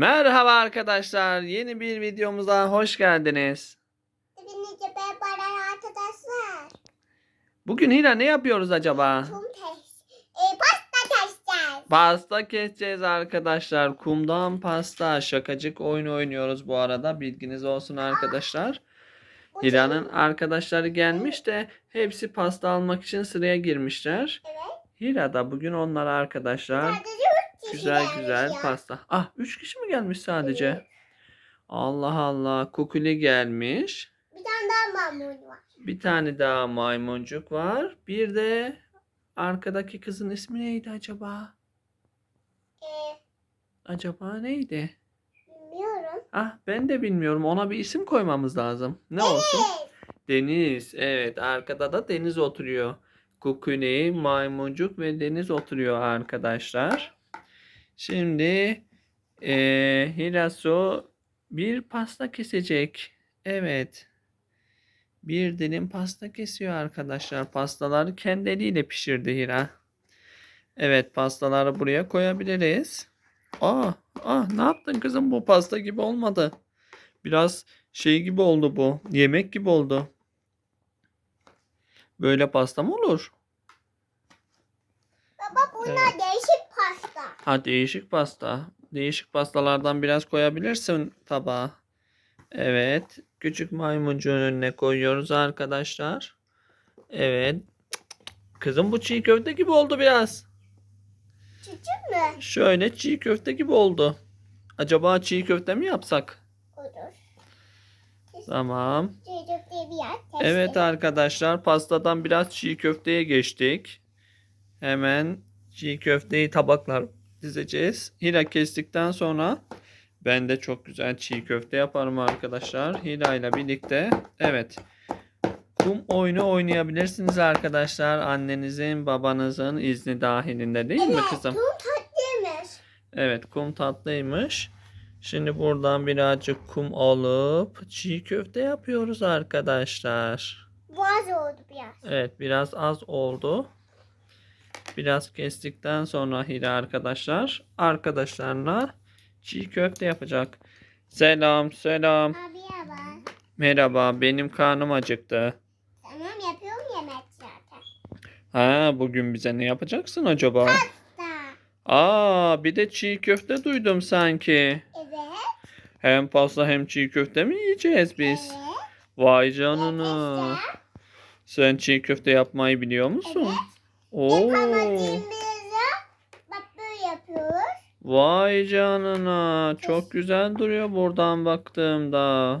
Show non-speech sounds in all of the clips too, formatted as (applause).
Merhaba arkadaşlar. Yeni bir videomuza hoş geldiniz. Arkadaşlar. Bugün Hira ne yapıyoruz acaba? E, pasta testler. Pasta keseceğiz arkadaşlar. Kumdan pasta. Şakacık oyunu oynuyoruz bu arada. Bilginiz olsun arkadaşlar. Hira'nın arkadaşları gelmiş de hepsi pasta almak için sıraya girmişler. Evet. Hira da bugün onlara arkadaşlar Sadece güzel güzel ya. pasta. Ah 3 kişi mi gelmiş sadece? Evet. Allah Allah. Kukuli gelmiş. Bir tane daha mamul var. Bir tane daha maymuncuk var. Bir de arkadaki kızın ismi neydi acaba? E, Acaba neydi? bilmiyorum. Ah ben de bilmiyorum. Ona bir isim koymamız lazım. Ne olsun? Evet. Deniz. Evet arkada da Deniz oturuyor. Kukuli, maymuncuk ve Deniz oturuyor arkadaşlar. Şimdi eee Hirasu bir pasta kesecek. Evet. Bir dilim pasta kesiyor arkadaşlar. Pastaları kendi eliyle pişirdi Hira. Evet pastaları buraya koyabiliriz. Aa, ah ne yaptın kızım bu pasta gibi olmadı. Biraz şey gibi oldu bu. Yemek gibi oldu. Böyle pasta mı olur? Baba bunlar Evet. değişik pasta. Ha değişik pasta. Değişik pastalardan biraz koyabilirsin tabağa. Evet. Küçük maymuncuğun önüne koyuyoruz arkadaşlar. Evet. Kızım bu çiğ köfte gibi oldu biraz. Küçük mü? Şöyle çiğ köfte gibi oldu. Acaba çiğ köfte mi yapsak? Olur. Tamam. Bir yer. Evet arkadaşlar pastadan biraz çiğ köfteye geçtik. Hemen çiğ köfteyi tabaklar dizeceğiz. Hila kestikten sonra ben de çok güzel çiğ köfte yaparım arkadaşlar. Hila ile birlikte. Evet. Kum oyunu oynayabilirsiniz arkadaşlar. Annenizin, babanızın izni dahilinde değil mi Evet, kızım? kum tatlıymış. Evet kum tatlıymış. Şimdi buradan birazcık kum alıp çiğ köfte yapıyoruz arkadaşlar. Boğaz oldu biraz. Evet biraz az oldu. Biraz kestikten sonra Hira arkadaşlar arkadaşlarına çiğ köfte yapacak. Selam selam. Abi. Merhaba benim karnım acıktı. Tamam yapıyorum yemek zaten. Ha bugün bize ne yapacaksın acaba? Da. Aa bir de çiğ köfte duydum sanki. Evet. Hem pasta hem çiğ köfte mi yiyeceğiz biz? Evet. Vay canına. Sen çiğ köfte yapmayı biliyor musun? Evet. Oo. Bak böyle yapıyoruz. Vay canına. Çok güzel duruyor buradan baktığımda.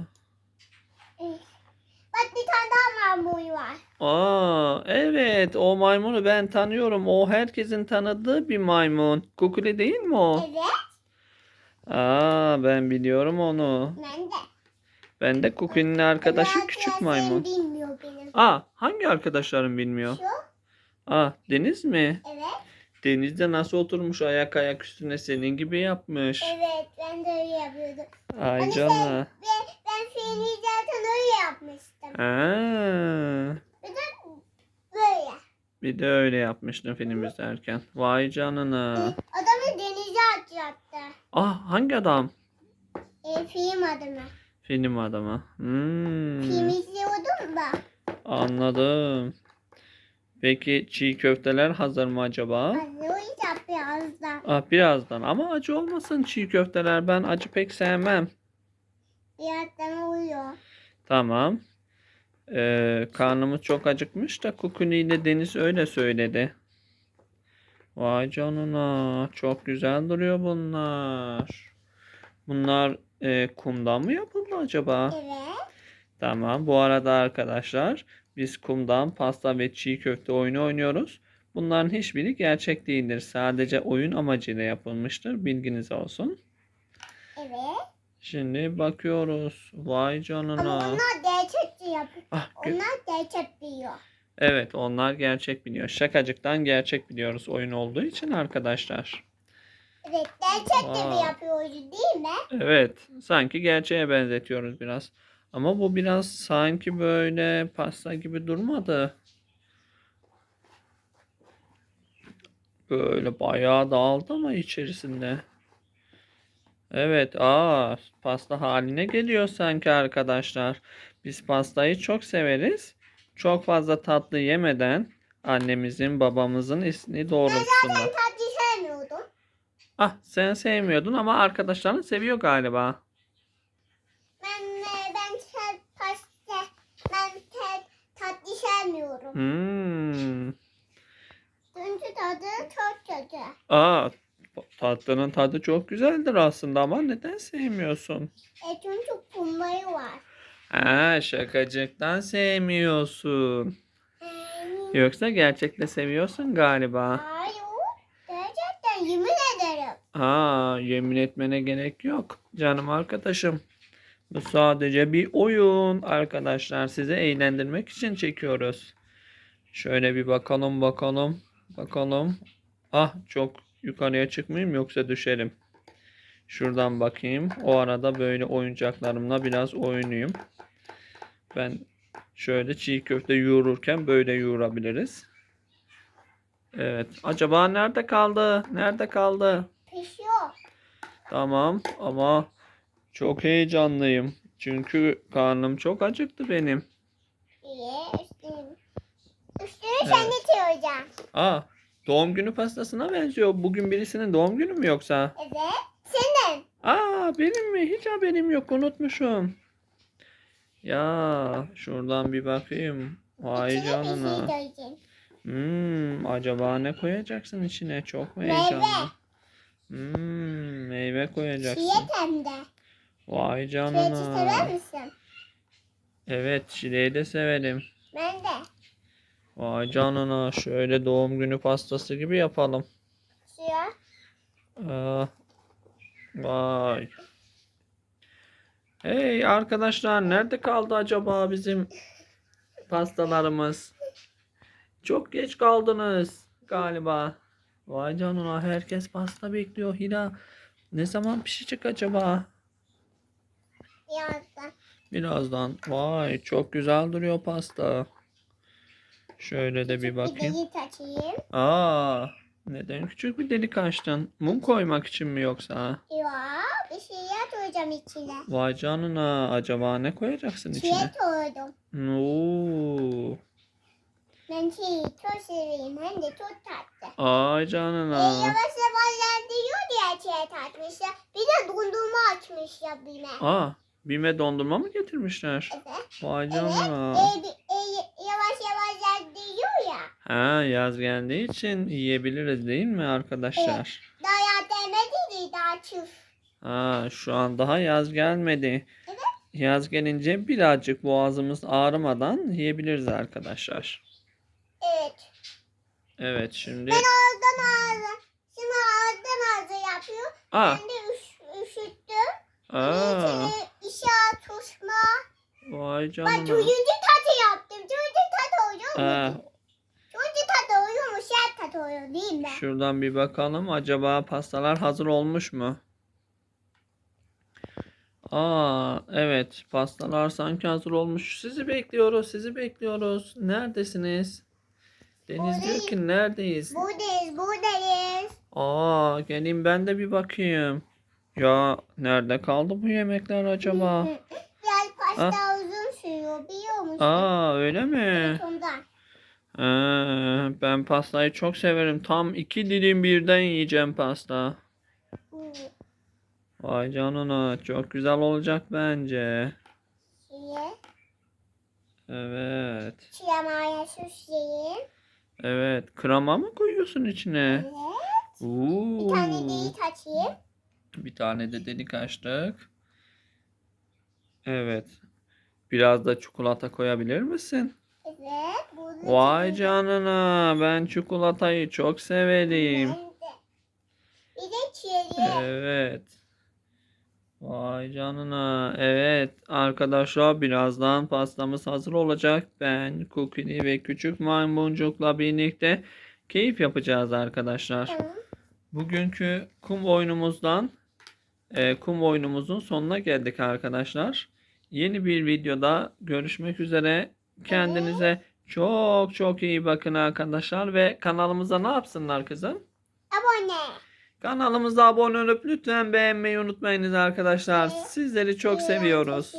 Bak bir tane daha mamul var. Aa, evet o maymunu ben tanıyorum. O herkesin tanıdığı bir maymun. Kukuli değil mi o? Evet. Aa, ben biliyorum onu. Ben de. Ben de Kukuli'nin arkadaşı küçük maymun. Aa, hangi arkadaşların bilmiyor? Şu. Aa, Deniz mi? Evet. Denizde nasıl oturmuş ayak ayak üstüne senin gibi yapmış. Evet. Ben de öyle yapıyordum. Ay Hani canına. Ve ben filmi zaten öyle yapmıştım. Aa, Böyle. bir de öyle yapmıştın film izlerken. Vay canına. Adamı denize atacaktı. Ah hangi adam? E, film adamı. Film adamı. Hmm, Film izliyordum da. anladım. Peki çiğ köfteler hazır mı acaba? Hazırlayacak birazdan. Ah birazdan ama acı olmasın çiğ köfteler. Ben acı pek sevmem. Birazdan oluyor. Tamam. Ee, karnımız çok acıkmış da Kukuni ile Deniz öyle söyledi. Vay canına. Çok güzel duruyor bunlar. Bunlar e, kumdan mı yapıldı acaba? Evet. Tamam. Bu arada arkadaşlar biz kumdan pasta ve çiğ köfte oyunu oynuyoruz. Bunların hiçbiri gerçek değildir. Sadece oyun amacıyla yapılmıştır. Bilginiz olsun. Evet. Şimdi bakıyoruz. Vay Ama canına. onlar gerçek yapıyor. Ah, Onlar gerçek biliyor. Evet onlar gerçek biliyor. Şakacıktan gerçek biliyoruz oyun olduğu için arkadaşlar. Evet gerçek mi yapıyoruz değil mi? Evet sanki gerçeğe benzetiyoruz biraz. Ama bu biraz sanki böyle pasta gibi durmadı. Böyle bayağı dağıldı ama içerisinde. Evet, aa, pasta haline geliyor sanki arkadaşlar. Biz pastayı çok severiz. Çok fazla tatlı yemeden annemizin, babamızın izni doğrultusunda. Ben tatlı sevmiyordum. Ah, sen sevmiyordun ama arkadaşların seviyor galiba. Ben e, ben tat, pasta ben tat, tatlı sevmiyorum. Hmm. Çünkü tadı çok kötü. Aa, tatlının tadı çok güzeldir aslında ama neden sevmiyorsun? E çünkü kumları var. Ha, şakacıktan sevmiyorsun. Ee, Yoksa gerçekte seviyorsun galiba. Hayır. Gerçekten yemin ederim. Aa, yemin etmene gerek yok canım arkadaşım. Bu sadece bir oyun arkadaşlar. Sizi eğlendirmek için çekiyoruz. Şöyle bir bakalım bakalım. Bakalım. Ah çok yukarıya çıkmayayım yoksa düşerim. Şuradan bakayım. O arada böyle oyuncaklarımla biraz oynayayım. Ben şöyle çiğ köfte yoğururken böyle yoğurabiliriz. Evet. Acaba nerede kaldı? Nerede kaldı? Pişiyor. Tamam ama çok heyecanlıyım. Çünkü karnım çok acıktı benim. İyi üstünü. Sen getireceğim. Aa, doğum günü pastasına benziyor. Bugün birisinin doğum günü mü yoksa? Evet. Senin. Aa, benim mi? Hiç haberim yok. Unutmuşum. Ya, şuradan bir bakayım. Vay İçine bir şey canına. koyacağım. Hmm, acaba ne koyacaksın içine? Çok mu Meyve. heyecanlı? Hmm, meyve koyacaksın. Çiğet hem de. Vay sever canına. misin? Evet, çileği de severim. Ben de. Vay canına şöyle doğum günü pastası gibi yapalım. Suya. Aa, vay. Hey arkadaşlar nerede kaldı acaba bizim pastalarımız? Çok geç kaldınız galiba. Vay canına herkes pasta bekliyor Hira. Ne zaman pişecek acaba? Birazdan. Birazdan. Vay çok güzel duruyor pasta. Şöyle de bir Bir bakayım. delik açayım. Aa, neden küçük bir delik açtın? Mum koymak için mi yoksa? Ya bir şey koyacağım içine. Vay canına, acaba ne koyacaksın içine? Çiğet koydum. Oo, Ben çiğ çok seviyorum. Hem de çok tatlı. ay canına. yavaş yavaş yer diyor diye çiğet atmışlar. Bir de dondurma açmışlar bime. Aa, Bime dondurma mı getirmişler? Evet. Vay Evet. canına. Ee, bi- e, yavaş yavaş yer diyor ya. Ha, yaz geldiği için yiyebiliriz değil mi arkadaşlar? Daha demedi daha çuf. Ha, şu an daha yaz gelmedi. Evet. Yaz gelince birazcık boğazımız ağrımadan yiyebiliriz arkadaşlar. Evet. Evet şimdi. Ben ağızdan ağza. Şimdi ağızdan ağza yapıyor. Aa, Ben de üş, üşüttüm. aa, işe tuşma. vay Ben canına. turuncu tatı yaptım. Turuncu tatı oluyor Ha, mu? Turuncu tatı oluyor mu? Şer tatı oluyor değil mi? Şuradan bir bakalım. Acaba pastalar hazır olmuş mu? Aa, evet. Pastalar sanki hazır olmuş. Sizi bekliyoruz. Sizi bekliyoruz. Neredesiniz? Deniz diyor ki neredeyiz? Buradayız, buradayız. Aa, gelin ben de bir bakayım. Ya nerede kaldı bu yemekler acaba? (laughs) Biraz pasta uzun sürüyor biliyor musun? Aa, öyle mi? Evet, ondan. Ee, ben pastayı çok severim. Tam iki dilim birden yiyeceğim pasta. Vay canına çok güzel olacak bence. şeye, Evet. çiğmaya süsleyeyim. Evet. Krema mı koyuyorsun içine? Evet. Oo. Bir tane delik açayım. Bir tane de delik açtık. Evet. Biraz da çikolata koyabilir misin? Evet. Vay çikolata- canına ben çikolatayı çok severim. Ben de. Bir de. Evet. Vay canına. Evet arkadaşlar birazdan pastamız hazır olacak. Ben Cookie'li ve küçük maymuncukla birlikte keyif yapacağız arkadaşlar. Tamam. Bugünkü kum oyunumuzdan e, kum oyunumuzun sonuna geldik arkadaşlar. Yeni bir videoda görüşmek üzere. Kendinize çok çok iyi bakın arkadaşlar ve kanalımıza ne yapsınlar kızım? Abone. Kanalımıza abone olup lütfen beğenmeyi unutmayınız arkadaşlar. Sizleri çok seviyoruz.